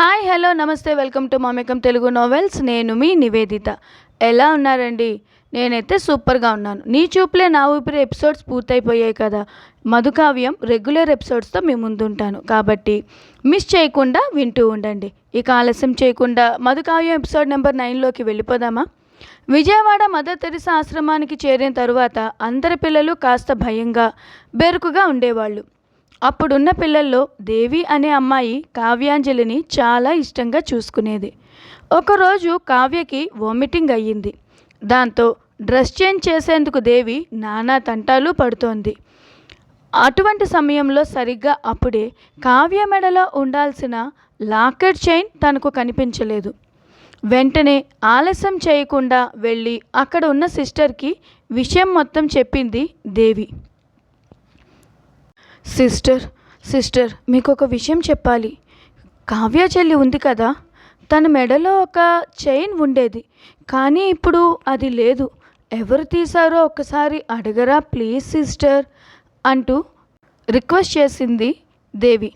Hi hello నమస్తే welcome to మామికం Telugu novels. నేను మీ నివేదిత. ఎలా ఉన్నారండి? నేనైతే సూపర్గా ఉన్నాను. నీ చూపులే నా ఊపిరి ఎపిసోడ్స్ పూర్తయిపోయాయి కదా. మధుకావ్యం రెగ్యులర్ ఎపిసోడ్స్తో మీ ముందుంటాను. కాబట్టి మిస్ చేయకుండా వింటూ ఉండండి. ఇక ఆలస్యం చేయకుండా మధుకావ్యం ఎపిసోడ్ నెంబర్ నైన్లోకి వెళ్ళిపోదామా? విజయవాడ మదర్ తెరిసా ఆశ్రమానికి చేరిన తరువాత అందరి పిల్లలు కాస్త భయంగా బెరుకుగా ఉండేవాళ్ళు. అప్పుడున్న పిల్లల్లో దేవి అనే అమ్మాయి కావ్యాంజలిని చాలా ఇష్టంగా చూసుకునేది. ఒకరోజు కావ్యకి వామిటింగ్ అయ్యింది. దాంతో డ్రెస్ చేంజ్ చేసేందుకు దేవి నానా తంటాలు పడుతోంది. అటువంటి సమయంలో సరిగ్గా అప్పుడే కావ్య మెడలో ఉండాల్సిన లాకెట్ చైన్ తనకు కనిపించలేదు. వెంటనే ఆలస్యం చేయకుండా వెళ్ళి అక్కడ ఉన్న సిస్టర్కి విషయం మొత్తం చెప్పింది దేవి. సిస్టర్ సిస్టర్ మీకు ఒక విషయం చెప్పాలి. కావ్య చెల్లి ఉంది కదా? తన మెడలో ఒక చైన్ ఉండేది. కానీ ఇప్పుడు అది లేదు. ఎవరు తీశారో ఒకసారి అడగరా ప్లీజ్ సిస్టర్ అంటూ రిక్వెస్ట్ చేసింది దేవి.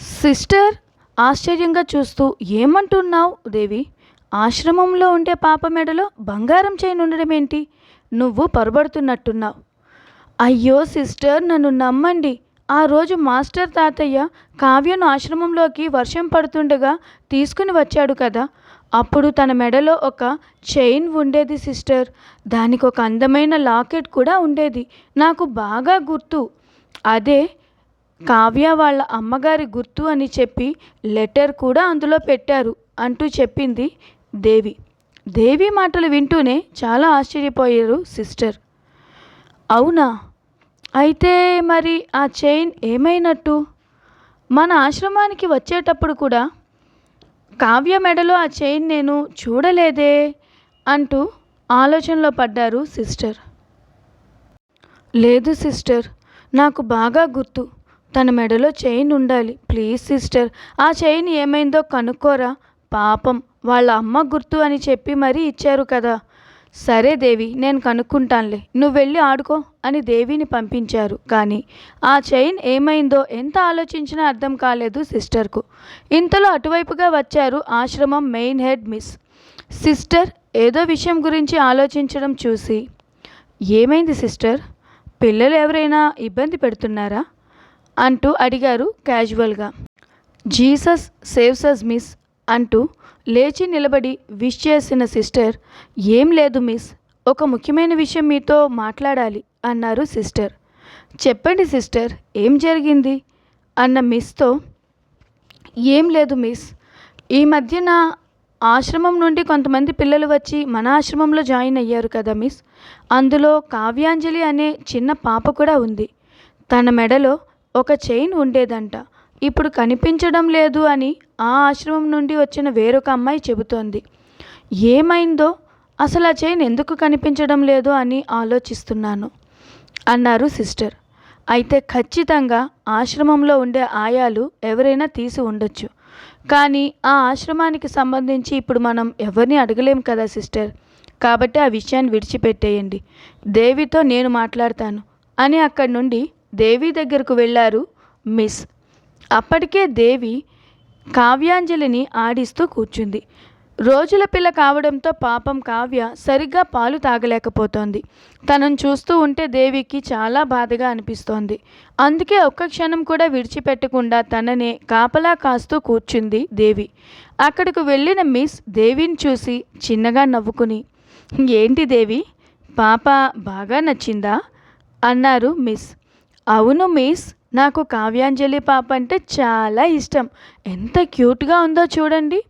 సిస్టర్ ఆశ్చర్యంగా చూస్తూ ఏమంటున్నావు దేవి? ఆశ్రమంలో ఉండే పాప మెడలో బంగారం చైన్ ఉండడం ఏంటి నువ్వు పొరబడుతున్నట్టున్నావు. అయ్యో సిస్టర్ నన్ను నమ్మండి. ఆ రోజు మాస్టర్ తాతయ్య కావ్యను ఆశ్రమంలోకి వర్షం పడుతుండగా తీసుకుని వచ్చాడు కదా. అప్పుడు తన మెడలో ఒక చైన్ ఉండేది సిస్టర్. దానికి ఒక అందమైన లాకెట్ కూడా ఉండేది. నాకు బాగా గుర్తు. అదే కావ్య వాళ్ళ అమ్మగారి గుర్తు అని చెప్పి లెటర్ కూడా అందులో పెట్టారు అంటూ చెప్పింది దేవి. దేవి మాటలు వింటూనే చాలా ఆశ్చర్యపోయారు సిస్టర్. అవునా? అయితే మరి ఆ చైన్ ఏమైనట్టు? మన ఆశ్రమానికి వచ్చేటప్పుడు కూడా కావ్య మెడలో ఆ చైన్ నేను చూడలేదే అంటూ ఆలోచనలో పడ్డారు సిస్టర్. లేదు సిస్టర్ నాకు బాగా గుర్తు. తన మెడలో చైన్ ఉండాలి. ప్లీజ్ సిస్టర్ ఆ చైన్ ఏమైందో కనుక్కోరా. పాపం వాళ్ళ అమ్మ గుర్తు అని చెప్పి మరీ ఇచ్చారు కదా. సరే దేవి నేను కనుక్కుంటానులే. నువ్వు వెళ్ళి ఆడుకో అని దేవిని పంపించారు. కానీ ఆ చైన్ ఏమైందో ఎంత ఆలోచించినా అర్థం కాలేదు సిస్టర్కు. ఇంతలో అటువైపుగా వచ్చారు ఆశ్రమం మెయిన్ హెడ్ మిస్. సిస్టర్ ఏదో విషయం గురించి ఆలోచించడం చూసి ఏమైంది సిస్టర్? పిల్లలు ఎవరైనా ఇబ్బంది పెడుతున్నారా? అంటూ అడిగారు క్యాజువల్గా. Jesus saves us miss. అంటూ లేచి నిలబడి విష్ చేసిన సిస్టర్ ఏం లేదు మిస్ ఒక ముఖ్యమైన విషయం మీతో మాట్లాడాలి అన్నారు సిస్టర్. చెప్పండి సిస్టర్ ఏం జరిగింది? అన్న మిస్తో ఏం లేదు మిస్ ఈ మధ్యన ఆశ్రమం నుండి కొంతమంది పిల్లలు వచ్చి మన ఆశ్రమంలో జాయిన్ అయ్యారు కదా మిస్. అందులో కావ్యాంజలి అనే చిన్న పాప కూడా ఉంది. తన మెడలో ఒక చైన్ ఉండేదంట. ఇప్పుడు కనిపించడం లేదు అని ఆ ఆశ్రమం నుండి వచ్చిన వేరొక అమ్మాయి చెబుతోంది. ఏమైందో? అసలు ఆ చైన్ ఎందుకు కనిపించడం లేదు అని ఆలోచిస్తున్నాను అన్నారు సిస్టర్. అయితే ఖచ్చితంగా ఆశ్రమంలో ఉండే ఆయాలు ఎవరైనా తీసి ఉండొచ్చు. కానీ ఆ ఆశ్రమానికి సంబంధించి ఇప్పుడు మనం ఎవరిని అడగలేం కదా సిస్టర్? కాబట్టి ఆ విషయాన్ని విడిచిపెట్టేయండి. దేవితో నేను మాట్లాడతాను అని అక్కడి నుండి దేవి దగ్గరకు వెళ్ళారు మిస్ అప్పటికే దేవి కావ్యాంజలిని ఆడిస్తూ కూర్చుంది. రోజుల పిల్ల కావడంతో పాపం కావ్య సరిగ్గా పాలు తాగలేకపోతోంది. తనను చూస్తూ ఉంటే దేవికి చాలా బాధగా అనిపిస్తోంది. అందుకే ఒక్క క్షణం కూడా విడిచిపెట్టకుండా తననే కాపలా కాస్తూ కూర్చుంది దేవి. అక్కడికి వెళ్ళిన మిస్ దేవిని చూసి చిన్నగా నవ్వుకుని ఏంటి దేవి? పాప బాగా నచ్చిందా? అన్నారు మిస్. అవును మిస్. నాకు కావ్యాంజలి పాప అంటే చాలా ఇష్టం. ఎంత క్యూట్గా ఉందో చూడండి.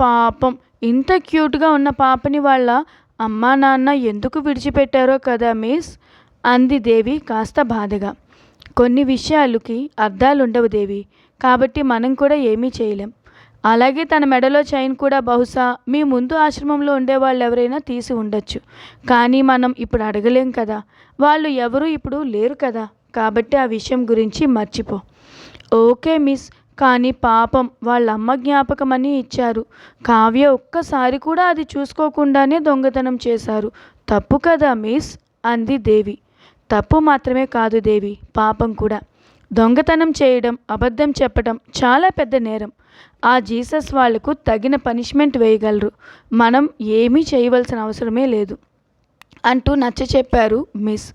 పాపం ఇంత క్యూట్గా ఉన్న పాపని వాళ్ళ అమ్మా నాన్న ఎందుకు విడిచిపెట్టారో కదా మిస్? అంది దేవి కాస్త బాధగా. కొన్ని విషయాలకి అర్థాలు ఉండవు దేవి. కాబట్టి మనం కూడా ఏమీ చేయలేం. అలాగే తన మెడలో చైన్ కూడా బహుశా మీ ముందు ఆశ్రమంలో ఉండే వాళ్ళు ఎవరైనా తీసి ఉండొచ్చు. కానీ మనం ఇప్పుడు అడగలేం కదా. వాళ్ళు ఎవరు ఇప్పుడు లేరు కదా. కాబట్టి ఆ విషయం గురించి మర్చిపో. ఓకే మిస్ కానీ పాపం వాళ్ళ అమ్మ జ్ఞాపకమని ఇచ్చారు. కావ్య ఒక్కసారి కూడా అది చూసుకోకుండానే దొంగతనం చేశారు. తప్పు కదా మిస్? అంది దేవి. తప్పు మాత్రమే కాదు దేవి పాపం కూడా. దొంగతనం చేయడం అబద్ధం చెప్పడం చాలా పెద్ద నేరం. ఆ జీసస్ వాళ్ళకు తగిన పనిష్మెంట్ వేయగలరు. మనం ఏమీ చేయవలసిన అవసరమే లేదు. అంటూ నచ్చ చెప్పారు మిస్.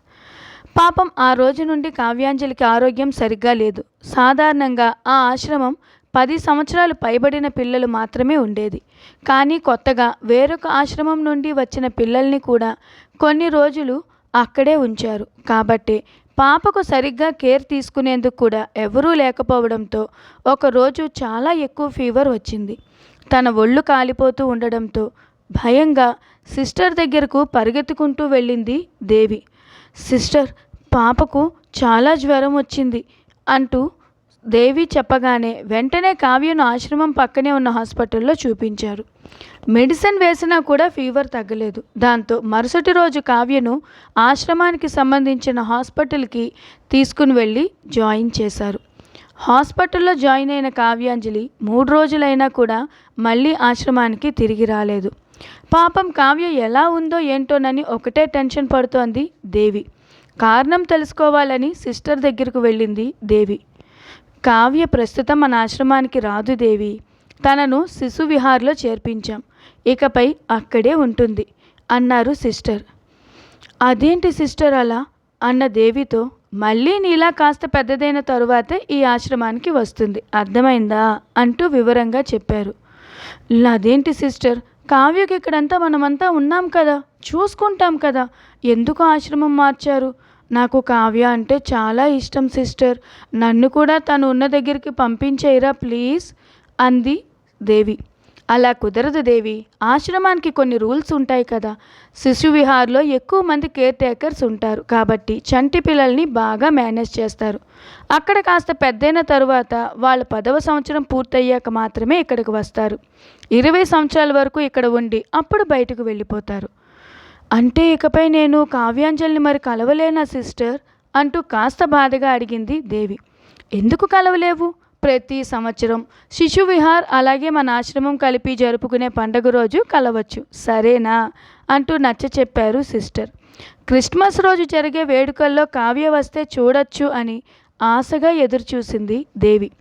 పాపం ఆ రోజు నుండి కావ్యాంజలికి ఆరోగ్యం సరిగ్గా లేదు. సాధారణంగా ఆ ఆశ్రమం పది సంవత్సరాలు పైబడిన పిల్లలు మాత్రమే ఉండేది. కానీ కొత్తగా వేరొక ఆశ్రమం నుండి వచ్చిన పిల్లల్ని కూడా కొన్ని రోజులు అక్కడే ఉంచారు. కాబట్టి పాపకు సరిగ్గా కేర్ తీసుకునేందుకు కూడా ఎవరూ లేకపోవడంతో ఒకరోజు చాలా ఎక్కువ ఫీవర్ వచ్చింది. తన ఒళ్ళు కాలిపోతూ ఉండడంతో భయంగా సిస్టర్ దగ్గరకు పరిగెత్తుకుంటూ వెళ్ళింది దేవి. సిస్టర్ పాపకు చాలా జ్వరం వచ్చింది అంటూ దేవి చెప్పగానే వెంటనే కావ్యను ఆశ్రమం పక్కనే ఉన్న హాస్పిటల్లో చూపించారు. మెడిసిన్ వేసినా కూడా ఫీవర్ తగ్గలేదు. దాంతో మరుసటి రోజు కావ్యను ఆశ్రమానికి సంబంధించిన హాస్పిటల్కి తీసుకుని వెళ్ళి జాయిన్ చేశారు. హాస్పిటల్లో జాయిన్ అయిన కావ్యాంజలి మూడు రోజులైనా కూడా మళ్ళీ ఆశ్రమానికి తిరిగి రాలేదు. పాపం కావ్య ఎలా ఉందో ఏంటోనని ఒకటే టెన్షన్ పడుతోంది దేవి. కారణం తెలుసుకోవాలని సిస్టర్ దగ్గరకు వెళ్ళింది దేవి. కావ్య ప్రస్తుతం మన ఆశ్రమానికి రాదు దేవి. తనను శిశు విహార్లో చేర్పించాం. ఇకపై అక్కడే ఉంటుంది అన్నారు సిస్టర్. అదేంటి సిస్టర్ అలా? అన్న దేవితో మళ్ళీ నీలా కాస్త పెద్దదైన తరువాతే ఈ ఆశ్రమానికి వస్తుంది. అర్థమైందా? అంటూ వివరంగా చెప్పారు. అదేంటి సిస్టర్? కావ్యకి ఇక్కడంతా మనమంతా ఉన్నాం కదా. చూసుకుంటాం కదా. ఎందుకు ఆశ్రమం మార్చారు? నాకు కావ్య అంటే చాలా ఇష్టం సిస్టర్. నన్ను కూడా తను ఉన్న దగ్గరికి పంపించేయరా ప్లీజ్? అంది దేవి. అలా కుదరదు దేవి. ఆశ్రమానికి కొన్ని రూల్స్ ఉంటాయి కదా. శిశు విహార్లో ఎక్కువ మంది కేర్ టేకర్స్ ఉంటారు కాబట్టి చంటి పిల్లల్ని బాగా మేనేజ్ చేస్తారు. అక్కడ కాస్త పెద్దయిన తరువాత వాళ్ళ పదవ సంవత్సరం పూర్తయ్యాక మాత్రమే ఇక్కడికి వస్తారు. ఇరవై సంవత్సరాల వరకు ఇక్కడ ఉండి అప్పుడు బయటకు వెళ్ళిపోతారు. అంటే ఇకపై నేను కావ్యాంజలిని మరి కలవలేనా సిస్టర్? అంటూ కాస్త బాధగా అడిగింది దేవి. ఎందుకు కలవలేవు? ప్రతి సంవత్సరం శిశు విహార్ అలాగే మన ఆశ్రమం కలిపి జరుపుకునే పండగ రోజు కలవచ్చు. సరేనా? అంటూ నచ్చ చెప్పారు సిస్టర్. క్రిస్మస్ రోజు జరిగే వేడుకల్లో కావ్య వస్తే చూడొచ్చు అని ఆశగా ఎదురుచూసింది దేవి.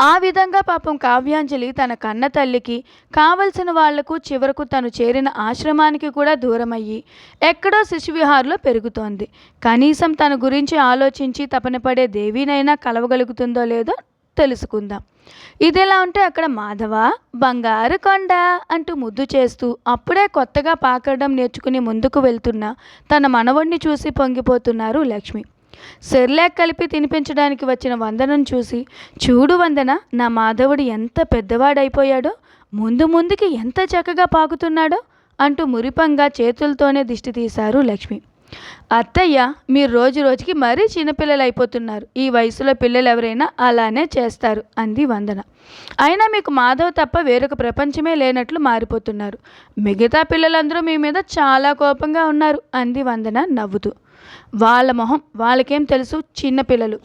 ఆ విధంగా పాపం కావ్యాంజలి తన కన్న తల్లికి కావలసిన వాళ్ళకు చివరకు తను చేరిన ఆశ్రమానికి కూడా దూరమయ్యి ఎక్కడో శిశువిహార్లో పెరుగుతోంది. కనీసం తన గురించి ఆలోచించి తపన పడే దేవినైనా కలవగలుగుతుందో లేదో తెలుసుకుందాం. ఇదిలా ఉంటే అక్కడ మాధవ బంగారు కొండ అంటూ ముద్దు చేస్తూ అప్పుడే కొత్తగా పాకడం నేర్చుకుని ముందుకు వెళ్తున్న తన మనవణ్ణి చూసి పొంగిపోతున్నారు లక్ష్మి. సెర్లాక్ కలిపి తినిపించడానికి వచ్చిన వందనను చూసి చూడు వందన నా మాధవుడు ఎంత పెద్దవాడైపోయాడో ముందు ముందుకి ఎంత చక్కగా పాకుతున్నాడో అంటూ మురిపంగా చేతులతోనే దిష్టి తీశారు లక్ష్మి. అత్తయ్య మీరు రోజు రోజుకి మరీ చిన్నపిల్లలు అయిపోతున్నారు ఈ వయసులో పిల్లలు ఎవరైనా అలానే చేస్తారు అంది వందన. అయినా మీకు మాధవ్ తప్ప వేరొక ప్రపంచమే లేనట్లు మారిపోతున్నారు. మిగతా పిల్లలందరూ మీ మీద చాలా కోపంగా ఉన్నారు అంది వందన నవ్వుతూ. వాళ్ళ మొహం వాళ్ళకేం తెలుసు? చిన్న పిల్లలు.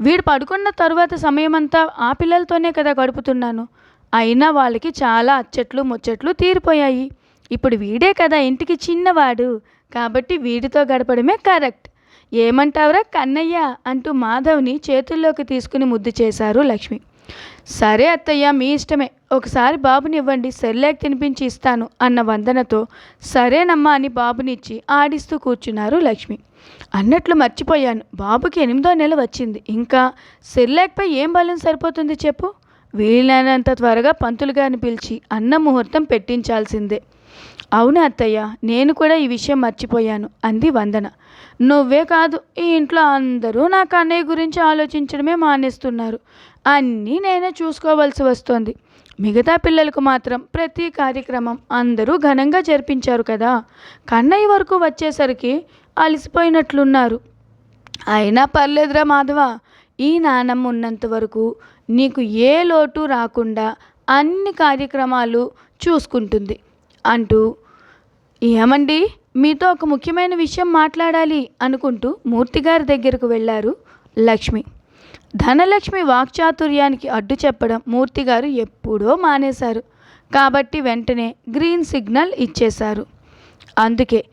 వీడు పడుకున్న తరువాత సమయమంతా ఆ పిల్లలతోనే కదా గడుపుతున్నాను. అయినా వాళ్ళకి చాలా అచ్చట్లు ముచ్చట్లు తీరిపోయాయి. ఇప్పుడు వీడే కదా ఇంటికి చిన్నవాడు. కాబట్టి వీడితో గడపడమే కరెక్ట్. ఏమంటావురా కన్నయ్య? అంటూ మాధవ్ని చేతుల్లోకి తీసుకుని ముద్దు చేశారు లక్ష్మి. సరే అత్తయ్య మీ ఇష్టమే. ఒకసారి బాబుని ఇవ్వండి సెర్లాక్ తినిపించి ఇస్తాను అన్న వందనతో సరేనమ్మా అని బాబునిచ్చి ఆడిస్తూ కూర్చున్నారు లక్ష్మి. అన్నట్లు మర్చిపోయాను. బాబుకి ఎనిమిదో నెల వచ్చింది. ఇంకా సెర్లాక్పై ఏం బలం సరిపోతుంది చెప్పు? వీలైనంత త్వరగా పంతులు గారిని పిలిచి అన్న ముహూర్తం పెట్టించాల్సిందే. అవును అత్తయ్య? నేను కూడా ఈ విషయం మర్చిపోయాను. అంది వందన. నువ్వే కాదు ఈ ఇంట్లో అందరూ నా కన్నయ్య గురించి ఆలోచించడమే మానేస్తున్నారు. అన్నీ నేనే చూసుకోవాల్సి వస్తోంది. మిగతా పిల్లలకు మాత్రం ప్రతి కార్యక్రమం అందరూ ఘనంగా జరిపించారు కదా. కన్నయ్య వరకు వచ్చేసరికి అలసిపోయినట్లున్నారు. అయినా పర్లేదురా మాధవ ఈ నానమ్మ ఉన్నంత వరకు నీకు ఏ లోటు రాకుండా అన్ని కార్యక్రమాలు చూసుకుంటుంది. అంటూ ఏమండి? మీతో ఒక ముఖ్యమైన విషయం మాట్లాడాలి అనుకుంటూ మూర్తిగారి దగ్గరకు వెళ్ళారు లక్ష్మి. ధనలక్ష్మి వాక్చాతుర్యానికి అడ్డు చెప్పడం మూర్తిగారు ఎప్పుడో మానేశారు. కాబట్టి వెంటనే గ్రీన్ సిగ్నల్ ఇచ్చేశారు. అందుకే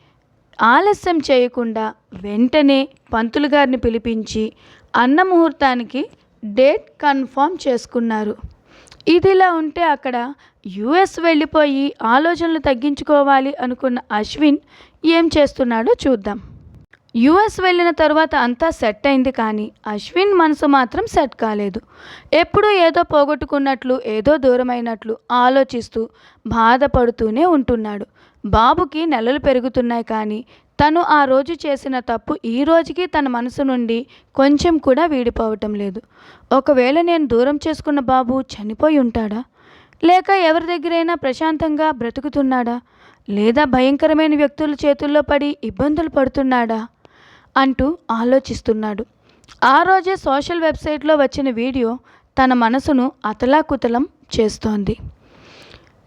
ఆలస్యం చేయకుండా వెంటనే పంతులు గారిని పిలిపించి అన్న ముహూర్తానికి డేట్ కన్ఫర్మ్ చేసుకున్నారు. ఇదిలా ఉంటే అక్కడ యుఎస్ వెళ్ళిపోయి ఆలోచనలు తగ్గించుకోవాలి అనుకున్న అశ్విన్ ఏం చేస్తున్నాడో చూద్దాం. యుఎస్ వెళ్ళిన తర్వాత అంతా సెట్ అయింది కానీ అశ్విన్ మనసు మాత్రం సెట్ కాలేదు. ఎప్పుడూ ఏదో పోగొట్టుకున్నట్లు ఏదో దూరమైనట్లు ఆలోచిస్తూ బాధపడుతూనే ఉంటున్నాడు. బాబుకి నెలలు పెరుగుతున్నాయి కానీ తను ఆ రోజు చేసిన తప్పు ఈ రోజుకి తన మనసు నుండి కొంచెం కూడా వీడిపోవటం లేదు. ఒకవేళ నేను దూరం చేసుకున్న బాబు చనిపోయి ఉంటాడా? లేక ఎవరి దగ్గరైనా ప్రశాంతంగా బ్రతుకుతున్నాడా? లేదా భయంకరమైన వ్యక్తుల చేతుల్లో పడి ఇబ్బందులు పడుతున్నాడా? అంటూ ఆలోచిస్తున్నాడు. ఆ రోజే సోషల్ వెబ్సైట్లో వచ్చిన వీడియో తన మనసును అతలాకుతలం చేస్తోంది.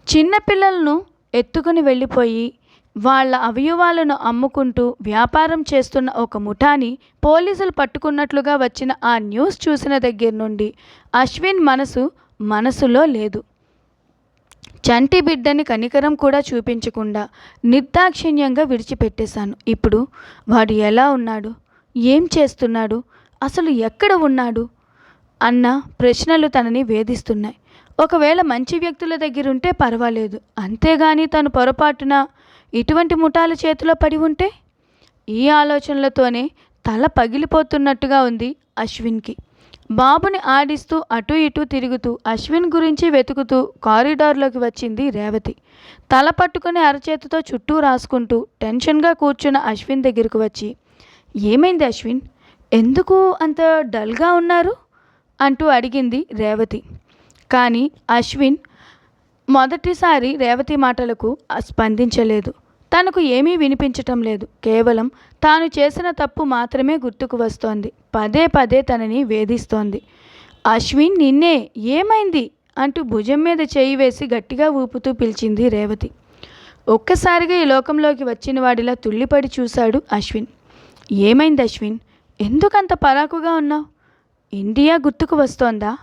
చిన్నపిల్లలను ఎత్తుకుని వెళ్ళిపోయి వాళ్ళ అవయవాలను అమ్ముకుంటూ వ్యాపారం చేస్తున్న ఒక ముఠాని పోలీసులు పట్టుకున్నట్లుగా వచ్చిన ఆ న్యూస్ చూసిన దగ్గర నుండి అశ్విన్ మనసు మనసులో లేదు. చంటి బిడ్డని కనికరం కూడా చూపించకుండా నిర్దాక్షిణ్యంగా విడిచిపెట్టేశాను. ఇప్పుడు వాడు ఎలా ఉన్నాడు? ఏం చేస్తున్నాడు? అసలు ఎక్కడ ఉన్నాడు? అన్న ప్రశ్నలు తనని వేధిస్తున్నాయి. ఒకవేళ మంచి వ్యక్తుల దగ్గర ఉంటే పర్వాలేదు. అంతేగాని తను పొరపాటున ఇటువంటి ముఠాల చేతిలో పడి ఉంటే? ఈ ఆలోచనలతోనే తల పగిలిపోతున్నట్టుగా ఉంది అశ్విన్కి. బాబుని ఆడిస్తూ అటు ఇటు తిరుగుతూ అశ్విన్ గురించి వెతుకుతూ కారిడార్లోకి వచ్చింది రేవతి. తల పట్టుకుని అరచేతితో చుట్టూ రాసుకుంటూ టెన్షన్గా కూర్చున్న అశ్విన్ దగ్గరకు వచ్చి ఏమైంది అశ్విన్? ఎందుకు అంత డల్గా ఉన్నారు? అంటూ అడిగింది రేవతి. కానీ అశ్విన్ మొదటిసారి రేవతి మాటలకు స్పందించలేదు. తనకు ఏమీ వినిపించటం లేదు. కేవలం తాను చేసిన తప్పు మాత్రమే గుర్తుకు వస్తోంది. పదే పదే తనని వేధిస్తోంది. అశ్విన్ నిన్నే ఏమైంది? అంటూ భుజం మీద చేయి వేసి గట్టిగా ఊపుతూ పిలిచింది రేవతి. ఒక్కసారిగా ఈ లోకంలోకి వచ్చిన వాడిలా తుళ్ళిపడి చూశాడు అశ్విన్. ఏమైంది అశ్విన్? ఎందుకంత పరాకుగా ఉన్నావు? ఇండియా గుర్తుకు వస్తోందా?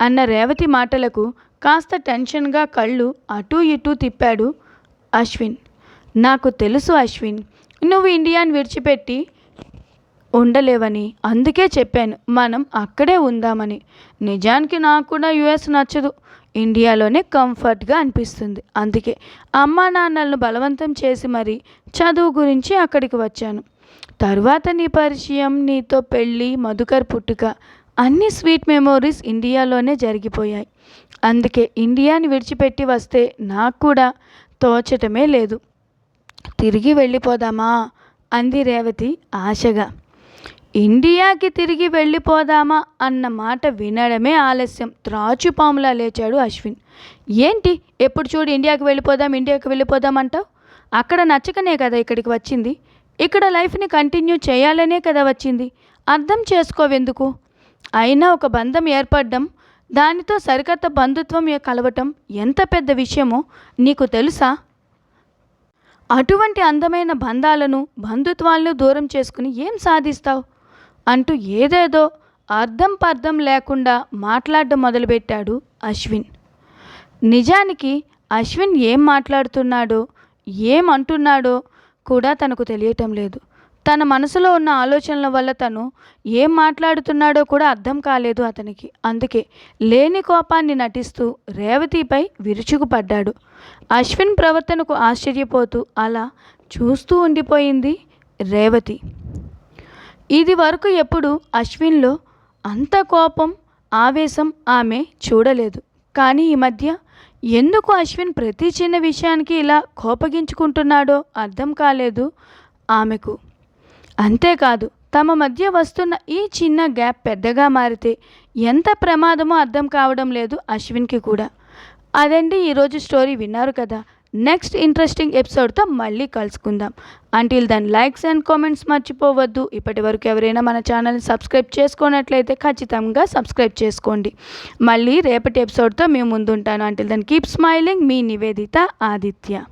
అన్న రేవతి మాటలకు కాస్త టెన్షన్గా కళ్ళు అటూ ఇటూ తిప్పాడు అశ్విన్. నాకు తెలుసు అశ్విన్ నువ్వు ఇండియాని విడిచిపెట్టి ఉండలేవని. అందుకే చెప్పాను మనం అక్కడే ఉందామని. నిజానికి నాకు కూడా యుఎస్ నచ్చదు. ఇండియాలోనే కంఫర్ట్గా అనిపిస్తుంది. అందుకే అమ్మా నాన్నలను బలవంతం చేసి మరి చదువు గురించి అక్కడికి వచ్చాను. తరువాత నీ పరిచయం నీతో పెళ్ళి మధుకర్ పుట్టుక అన్ని స్వీట్ మెమోరీస్ ఇండియాలోనే జరిగిపోయాయి. అందుకే ఇండియాని విడిచిపెట్టి వస్తే నాకు కూడా తోచటమే లేదు. తిరిగి వెళ్ళిపోదామా? అంది రేవతి ఆశగా. ఇండియాకి తిరిగి వెళ్ళిపోదామా? అన్న మాట వినడమే ఆలస్యం. త్రాచుపాములా లేచాడు అశ్విన్. ఏంటి? ఎప్పుడు చూడు ఇండియాకి వెళ్ళిపోదాం ఇండియాకి వెళ్ళిపోదాం అంటావు? అక్కడ నచ్చకనే కదా ఇక్కడికి వచ్చింది? ఇక్కడ లైఫ్ని కంటిన్యూ చేయాలనే కదా వచ్చింది? అర్థం చేసుకోవెందుకు? అయినా ఒక బంధం ఏర్పడడం దానితో సరికొత్త బంధుత్వం కలవటం ఎంత పెద్ద విషయమో నీకు తెలుసా? అటువంటి అందమైన బంధాలను బంధుత్వాలను దూరం చేసుకుని ఏం సాధిస్తావు? అంటూ ఏదేదో అర్థం పర్థం లేకుండా మాట్లాడడం మొదలుపెట్టాడు అశ్విన్. నిజానికి అశ్విన్ ఏం మాట్లాడుతున్నాడో ఏం అంటున్నాడో కూడా తనకు తెలియటం లేదు. తన మనసులో ఉన్న ఆలోచనల వల్ల తను ఏం మాట్లాడుతున్నాడో కూడా అర్థం కాలేదు అతనికి. అందుకే లేని కోపాన్ని నటిస్తూ రేవతిపై విరుచుకుపడ్డాడు. అశ్విన్ ప్రవర్తనకు ఆశ్చర్యపోతూ అలా చూస్తూ ఉండిపోయింది రేవతి. ఇది వరకు ఎప్పుడు అశ్విన్లో అంత కోపం ఆవేశం ఆమె చూడలేదు. కానీ ఈ మధ్య ఎందుకు అశ్విన్ ప్రతి చిన్న విషయానికి ఇలా కోపగించుకుంటున్నాడో అర్థం కాలేదు ఆమెకు. అంతేకాదు తమ మధ్య వస్తున్న ఈ చిన్న గ్యాప్ పెద్దగా మారితే ఎంత ప్రమాదమో అర్థం కావడం లేదు అశ్విన్కి కూడా. అదండి ఈరోజు స్టోరీ విన్నారు కదా. నెక్స్ట్ ఇంట్రెస్టింగ్ ఎపిసోడ్తో మళ్ళీ కలుసుకుందాం. Until then likes and comments మర్చిపోవద్దు. ఇప్పటి వరకు ఎవరైనా మన ఛానల్ని సబ్స్క్రైబ్ చేసుకున్నట్లయితే ఖచ్చితంగా సబ్స్క్రైబ్ చేసుకోండి. మళ్ళీ రేపటి ఎపిసోడ్తో మేము ముందుంటాను. అంటిల్ దెన్ కీప్ స్మైలింగ్ మీ నివేదిత ఆదిత్య.